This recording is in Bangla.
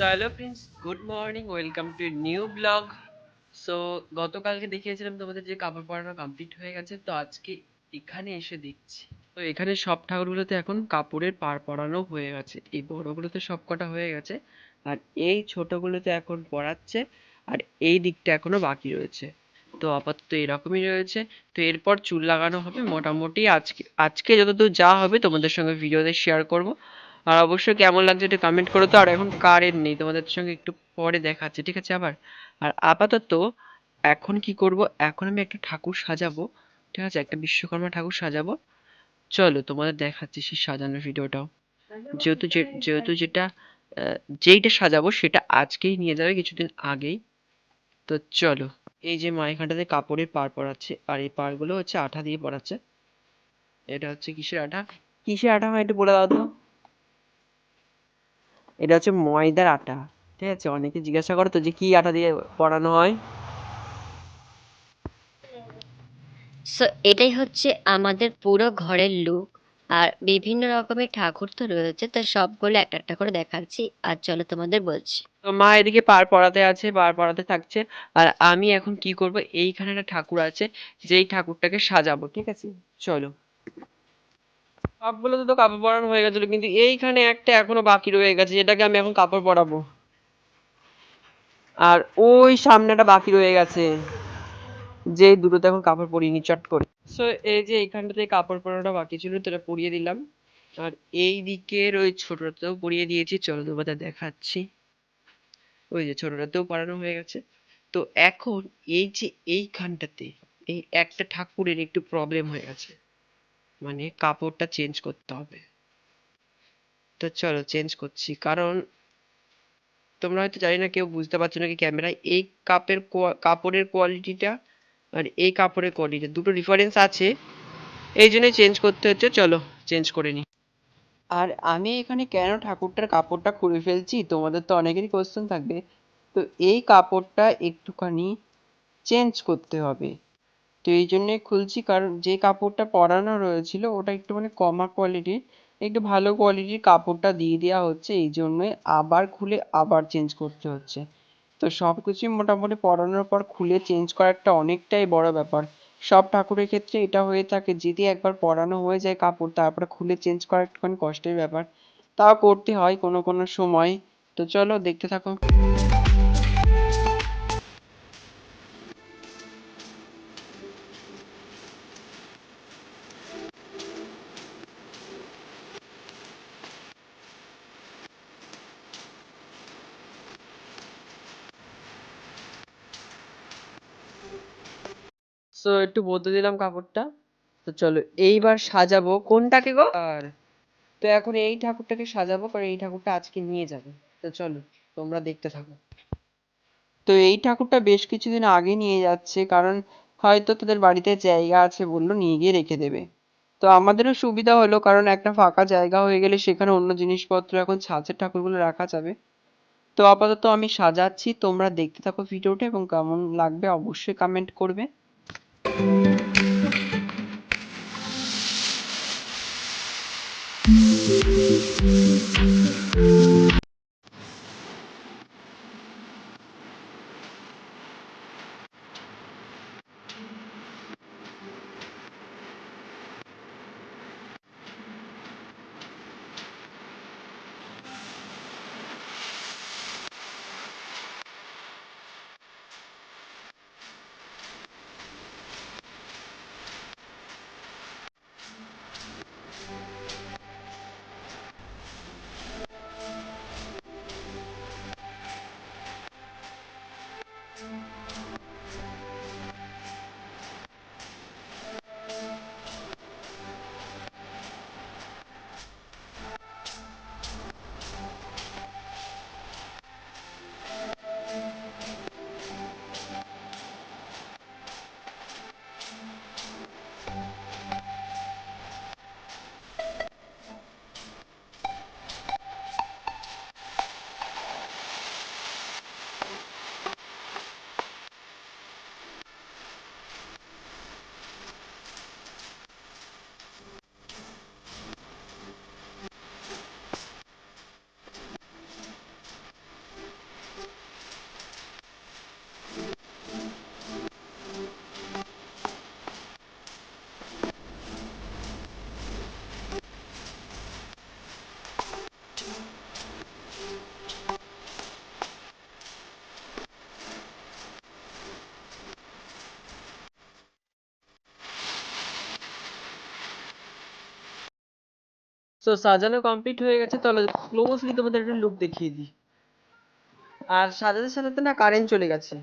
So hello friends good morning welcome to new blog so গতকালকে দেখিয়েছিলাম তোমাদের যে কাপড় পরানো কমপ্লিট হয়ে গেছে। তো আজকে এখানে এসে দেখছি। তো এখানে সব ঠাকুরগুলোতে এখন কাপড়ের পার পরানো হয়ে গেছে। এই বড়গুলোতে সব কটা হয়ে গেছে। আর এই ছোটগুলোতে এখন পড়াচ্ছে। আর এই দিকটা এখনও বাকি রয়েছে। তো আপাতত এরকমই রয়েছে। তো এরপর চুল লাগানো হবে। মোটামুটি আজকে আজকে যতদূর যা হবে তোমাদের সঙ্গে ভিডিওতে শেয়ার করব। আর অবশ্যই কেমন লাগছে একটু কমেন্ট করো তো। আর এখন কারেন্ট নেই, তোমাদের সঙ্গে একটু পরে দেখাচ্ছি, ঠিক আছে আবার? আর আপাতত এখন কি করব? এখন আমি একটা ঠাকুর সাজাবো, ঠিক আছে? একটা বিশ্বকর্মা ঠাকুর সাজাবো। চলো তোমাদের দেখাচ্ছি সেই সাজানোর ভিডিওটাও। যেহেতু যেহেতু যেটা যেইটা সাজাবো সেটা আজকেই নিয়ে যাবে কিছুদিন আগেই। তো চলো, এই যে মা এখানটাতে কাপড়ের পার পরাচ্ছে, আর এই পারগুলো হচ্ছে আঠা দিয়ে পরাচ্ছে। এটা হচ্ছে কিসের আঠা? কিসের আঠা হয় একটু বলে দাও তো। এটা হচ্ছে ময়দার আটা ঠিক আছে? অনেকে জিজ্ঞাসা করো তো যে কি আটা দিয়ে পরানো হয়? সো এটাই হচ্ছে আমাদের পুরো ঘরের লুক আর বিভিন্ন রকমের ঠাকুর তো রয়েছে তো সবগুলো একটা একটা করে দেখাচ্ছি আর চলো তোমাদের বলছি। তো মা এদিকে পার পড়াতে আছে পার পড়াতে থাকছে আর আমি এখন কি করব এইখানে একটা ঠাকুর আছে যেই ঠাকুরটাকে সাজাবো ঠিক আছে? চলো। সবগুলোতে তো কাপড় পরানো হয়ে গেছিল, কিন্তু এইখানে একটা এখনও বাকি রয়ে গেছে, যেটাকে আমি এখন কাপড় পরাবো। আর ওই সামনেটা বাকি রয়ে গেছে, যে দুটোতে এখন কাপড় পরিনি, চট করে। সো এই যে এইখানটাতে কাপড় পরানোটা বাকি ছিল এটা পরিয়ে দিলাম। আর এই দিকের ওই ছোটটাতেও পরিয়ে দিয়েছি, চলো তোমাদের দেখাচ্ছি। ওই যে ছোটটাতেও পরানো হয়ে গেছে। তো এখন এই যে এইখানটাতে, এই একটা ঠাকুরের একটু প্রবলেম হয়ে গেছে। মানে কাপড়টা চেঞ্জ করতে হবে। তো চলো চেঞ্জ করছি। কারণ তোমরা হয়তো জানি না কেউ বুঝতে পারছ নাকি ক্যামেরায়, এই কাপের কাপড়ের কোয়ালিটিটা আর এই কাপড়ের কোয়ালিটি দুটো ডিফারেন্স আছে। এই জন্যই চেঞ্জ করতে হচ্ছে। চলো চেঞ্জ করে নিই আর আমি এখানে কেন ঠাকুরটার কাপড়টা খুলে ফেলছি? তোমাদের তো অনেকেরই কোশ্চেন থাকবে। তো এই কাপড়টা একটুখানি চেঞ্জ করতে হবে। তো এই জন্যই খুলছি, কারণ যে কাপড়টা পরানো রয়েছিল ওটা একটু মানে কমা কোয়ালিটির একটু ভালো কোয়ালিটির কাপড়টা দিয়ে দেওয়া হচ্ছে, এই জন্যই আবার খুলে আবার চেঞ্জ করতে হচ্ছে। তো সব কিছুই মোটামুটি পরানোর পর খুলে চেঞ্জ করাটা অনেকটাই বড় ব্যাপার। সব ঠাকুরের ক্ষেত্রে এটা হয়ে থাকে, যদি একবার পরানো হয়ে যায় কাপড়, তারপরে খুলে চেঞ্জ করা একটুখানি কষ্টের ব্যাপার। তাও করতে হয় কোনো কোনো সময়। তো চলো দেখতে থাকো। সো একটু বদলে দিলাম কাপড়টা। তো চলো, এইবার সাজাবো। কোনটাকে গো? আর, তো এখন এই ঠাকুরটাকে সাজাবো, কারণ এই ঠাকুরটা আজকে নিয়ে যাবে। তো চলো, তোমরা দেখতে থাকো। তো এই ঠাকুরটা বেশ কিছুদিন আগে নিয়ে যাচ্ছে, কারণ হয়তো তোদের বাড়িতে জায়গা আছে বলল, নিয়ে গিয়ে রেখে দেবে। তো আমাদেরও সুবিধা হলো, কারণ একটা ফাঁকা জায়গা হয়ে গেলে সেখানে অন্য জিনিসপত্র এখন ছাঁচের ঠাকুরগুলো রাখা যাবে। তো আপাতত আমি সাজাচ্ছি, তোমরা দেখতে থাকো ভিডিওটা, এবং কেমন লাগবে অবশ্যই কমেন্ট করবে। Thank you. তো সাজানো কমপ্লিট হয়ে গেছে, তাহলে ক্লোজলি তোমাদের একটা লুক দেখিয়ে দিই। আর সাজাতে সাজাতে না কারেন্ট চলে গেছে।